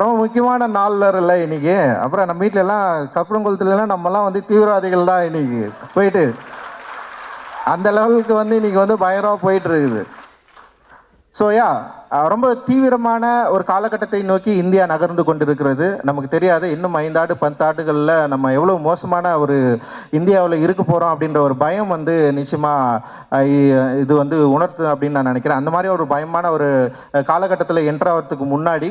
ரொம்ப முக்கியமான நாளில் இல்லை இன்னைக்கு. அப்புறம் நம்ம வீட்ல எல்லாம் நம்மலாம் வந்து தீவிரவாதிகள் தான் இன்னைக்கு. போயிட்டு அந்த லெவலுக்கு வந்து இன்னைக்கு வந்து பயங்கரமாக போயிட்டு இருக்குது. ஸோ யா ரொம்ப தீவிரமான ஒரு காலகட்டத்தை நோக்கி இந்தியா நகர்ந்து கொண்டிருக்கிறது. நமக்கு தெரியாது இன்னும் ஐந்தாண்டு பத்தாண்டுகளில் நம்ம எவ்வளோ மோசமான ஒரு இந்தியாவில் இருக்க போகிறோம் அப்படின்ற ஒரு பயம் வந்து நிச்சயமாக இது வந்து உணர்த்து அப்படின்னு நான் நினைக்கிறேன். அந்த மாதிரி ஒரு பயமான ஒரு காலகட்டத்தில் என்ட்ராகிறதுக்கு முன்னாடி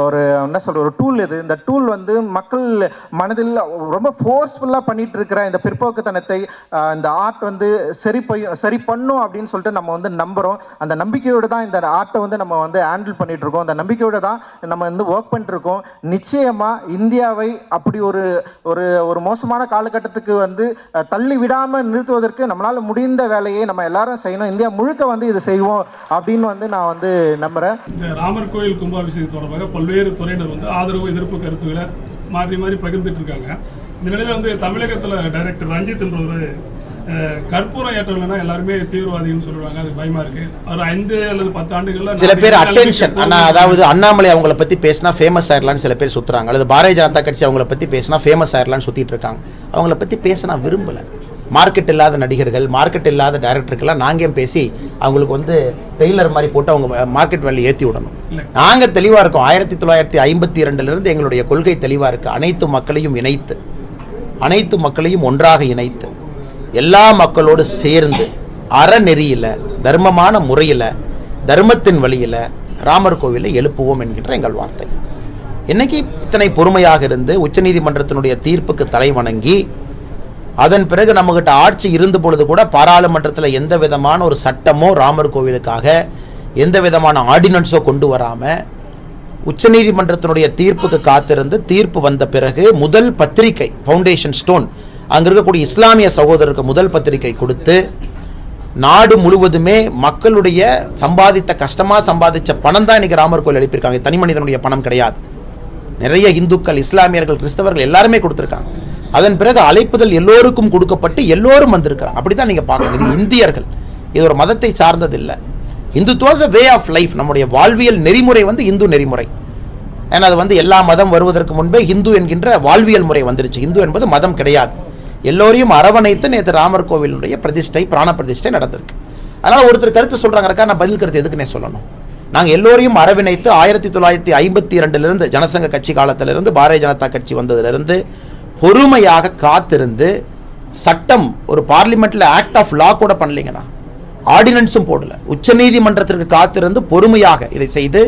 ஒரு என்ன சொல்ற ஒரு டூல் இது. இந்த டூல் வந்து மக்கள் மனதில் ரொம்ப ஃபோர்ஸ்ஃபுல்லாக பண்ணிட்டு இருக்கிற இந்த பிற்போக்குத்தனத்தை இந்த ஆர்ட் வந்து சரி பை- சரி பண்ணும் அப்படின்னு சொல்லிட்டு நம்ம வந்து நம்புகிறோம் அந்த நம்பிக்கையோடு தான் இந்த ஆர்ட்டை வந்து நம்ம வந்து ஹேண்டில் பண்ணிட்டு இருக்கோம் அந்த நம்பிக்கையோடு தான் நம்ம வந்து ஒர்க் பண்ணிட்டு இருக்கோம் நிச்சயமாக இந்தியாவை அப்படி ஒரு ஒரு ஒரு மோசமான காலகட்டத்துக்கு வந்து தள்ளி விடாமல் நிறுத்துவதற்கு நம்மளால் முடிந்த வேலையை நம்ம எல்லாரும் செய்யணும். இந்தியா முழுக்க வந்து இது செய்வோம் அப்படின்னு வந்து நான் வந்து நம்புகிறேன் ராமர் கோயில் கும்பாபிஷேகத்தோட தொடர்பாக பல்வேறு துறையினர் வந்து ஆதரவு எதிர்ப்பு கருத்துக்களை மாறி மாறி பகிர்ந்துட்டு இருக்காங்க இந்த நிலையில வந்து தமிழகத்துல டைரக்டர் ரஞ்சித் என்றவர் அஹ், கற்பூரம் ஏற்றலைன்னா எல்லாருமே தீவிரவாதிகள்னு சொல்றாங்க அது பயமா இருக்கு. ஒரு ஐந்து அல்லது பத்து ஆண்டுகள்ல சில பேர் அட்டென்ஷன் ஆனா அதாவது அண்ணாமலை அவங்கள பத்தி பேசினா ஃபேமஸ் ஆயிரலாம்னு சில பேர் சுத்துறாங்க. அல்லது பாரதிய ஜனதா கட்சி அவங்கள பத்தி பேசினா ஃபேமஸ் ஆயிரலாம்னு சுத்திட்டு இருக்காங்க அவங்கள பத்தி பேச நான் விரும்பல. மார்க்கெட் இல்லாத நடிகர்கள் மார்க்கெட் இல்லாத டைரக்டருக்கெல்லாம் நாங்க ஏன் பேசி அவங்களுக்கு வந்து டெய்லர் மாதிரி போட்டு அவங்க மார்க்கெட் வேலை ஏத்தி விடணும். நாங்க தெளிவா இருக்கோம். ஆயிரத்தி தொள்ளாயிரத்தி ஐம்பத்தி இரண்டுல இருந்து எங்களுடைய கொள்கை தெளிவா இருக்கு. அனைத்து மக்களையும் இணைத்து அனைத்து மக்களையும் ஒன்றாக இணைத்து எல்லா மக்களோடு சேர்ந்து அறநெறியில தர்மமான முறையில தர்மத்தின் வழியில ராமர் கோவிலை எழுப்புவோம் என்கின்ற எங்கள் வார்த்தை. இன்னைக்கு இத்தனை பொறுமையாக இருந்து உச்சநீதிமன்றத்தினுடைய தீர்ப்புக்கு தலை வணங்கி அதன் பிறகு நம்மகிட்ட ஆட்சி இருந்த பொழுது கூட பாராளுமன்றத்தில் எந்த விதமான ஒரு சட்டமோ ராமர் கோவிலுக்காக எந்த விதமான ஆர்டினன்ஸோ கொண்டு வராமல் உச்சநீதிமன்றத்தினுடைய தீர்ப்புக்கு காத்திருந்து தீர்ப்பு வந்த பிறகு முதல் பத்திரிகை ஃபவுண்டேஷன் ஸ்டோன் அங்கே இருக்கக்கூடிய இஸ்லாமிய சகோதரருக்கு முதல் பத்திரிகை கொடுத்து நாடு முழுவதுமே மக்களுடைய சம்பாதித்த கஷ்டமாக சம்பாதிச்ச பணம் தான் இன்றைக்கி ராமர் கோயில் எழுப்பியிருக்காங்க தனி மனிதனுடைய பணம் கிடையாது. நிறைய இந்துக்கள் இஸ்லாமியர்கள் கிறிஸ்தவர்கள் எல்லாருமே கொடுத்துருக்காங்க. அதன் பிறகு அழைப்புதல் எல்லோருக்கும் கொடுக்கப்பட்டு எல்லோரும் வந்திருக்கிறாங்க. அப்படிதான் நீங்க பார்க்கணும். இது இந்தியர்கள். இது ஒரு மதத்தை சார்ந்தது இல்லை இந்துத்துவாஸ் வே ஆஃப் லைஃப் நம்முடைய வாழ்வியல் நெறிமுறை வந்து இந்து நெறிமுறை. ஏன்னா அது வந்து எல்லா மதம் வருவதற்கு முன்பே இந்து என்கின்ற வாழ்வியல் முறை வந்துருச்சு. இந்து என்பது மதம் கிடையாது. எல்லோரையும் அரவணைத்து நேற்று ராமர் கோவிலுடைய பிரதிஷ்டை பிராண பிரதிஷ்டை நடந்திருக்கு. அதனால் ஒருத்தர் கருத்து சொல்றாங்க நான் பதில் கருத்து எதுக்குன்னே சொல்லணும்? நாங்கள் எல்லோரையும் அரவணைத்து ஆயிரத்தி தொள்ளாயிரத்தி ஐம்பத்தி இரண்டுலேருந்து ஜனசங்க கட்சி காலத்திலிருந்து பாரதிய ஜனதா கட்சி வந்ததுலேருந்து பொறுமையாக காத்திருந்து சட்டம் ஒரு பார்லிமெண்ட்டில் ஆக்ட் ஆஃப் லா கூட பண்ணலீங்கண்ணா. ஆர்டினன்ஸும் போடல. உச்சநீதிமன்றத்திற்கு காத்திருந்து பொறுமையாக இதை செய்து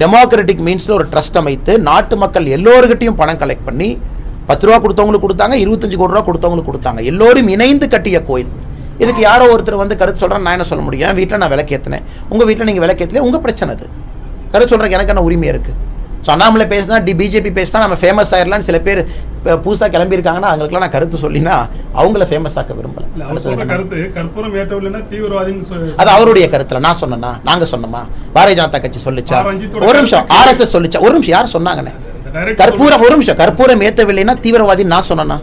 டெமோக்ராட்டிக் மீன்ஸில் ஒரு ட்ரஸ்ட் அமைத்து நாட்டு மக்கள் எல்லோருக்கிட்டையும் பணம் கலெக்ட் பண்ணி பத்து ரூபா கொடுத்தவங்களுக்கு கொடுத்தாங்க இருபத்தஞ்சு கோடி ரூபா கொடுத்தவங்களுக்கு கொடுத்தாங்க. எல்லோரும் இணைந்து கட்டிய கோயில். இதுக்கு யாரோ ஒருத்தர் வந்து கருத்து சொல்கிறேன் நான் என்ன சொல்ல முடியும்? என் வீட்டில் நான் விளக்கேற்றினேன் உங்கள் வீட்டில் நீங்கள் விளக்கேற்றல உங்கள் பிரச்சனை அது. கருத்து சொல்கிறேன் எனக்கு என்ன உரிமை இருக்குது ஸோ அண்ணாமலை பேசினா டி பிஜேபி பேசினா நம்ம ஃபேமஸ் ஆயிடலாம்னு சில பேர் இப்போ புதுசாக கிளம்பியிருக்காங்கன்னா அவங்களுக்குலாம் நான் கருத்து சொல்லினா அவங்கள ஃபேமஸ் ஆக்க விரும்பல. அது அவருடைய கருத்துல நான் சொன்னேன்னா நாங்க சொன்னோமா? பாரதிய ஜனதா கட்சி சொல்லிச்சா? ஒரு நிமிஷம் ஆர்எஸ்எஸ் சொல்லிச்சா? ஒரு நிமிஷம் யார் சொன்னாங்கண்ணே கற்பூரம் ஒரு நிமிஷம். கற்பூரம் ஏத்தவில்லைன்னா தீவிரவாதி நான் சொன்னேன்னா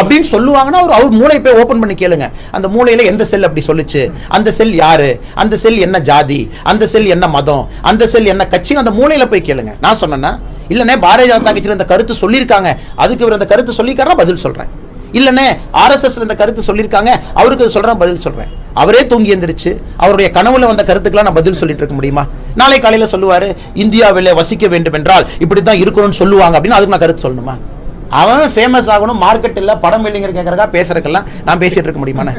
அப்படின்னு சொல்லுவாங்கன்னா அவர் அவர் மூளை போய் ஓபன் பண்ணி கேளுங்க. அந்த மூளையில எந்த செல் அப்படி சொல்லுச்சு? அந்த செல் யாரு? அந்த செல் என்ன ஜாதி? அந்த செல் என்ன மதம்? அந்த செல் என்ன கட்சி அந்த மூளையில போய் கேளுங்க. நான் சொன்னேன்னா இல்லனே பாரதிய ஜனதா கட்சியில இந்த கருத்து சொல்லியிருக்காங்க. அதுக்கு இவர் அந்த கருத்து சொல்லியிருக்காரா பதில் சொல்றேன். இல்லனே ஆர்எஸ்எஸ் இந்த கருத்து சொல்லியிருக்காங்க. அவருக்கு சொல்றேன் பதில் சொல்றேன். அவரே தூங்கி எந்திரிச்சு அவருடைய கனவுல வந்த கருத்துக்கெல்லாம் நான் பதில் சொல்லிட்டு இருக்க முடியுமா? நாளை காலையில சொல்லுவாரு இந்தியாவில் வசிக்க வேண்டும் என்றால் இப்படித்தான் இருக்கணும்னு சொல்லுவாங்க அப்படின்னு அதுக்கு நான் கருத்து சொல்லணுமா? அவன் ஃபேமஸ் ஆகணும் மார்க்கெட் இல்ல படம் இல்லைங்கிற கேட்கறக்கா பேசுறதுக்கெல்லாம் நான் பேசிட்டு இருக்க முடியுமாண்ணே?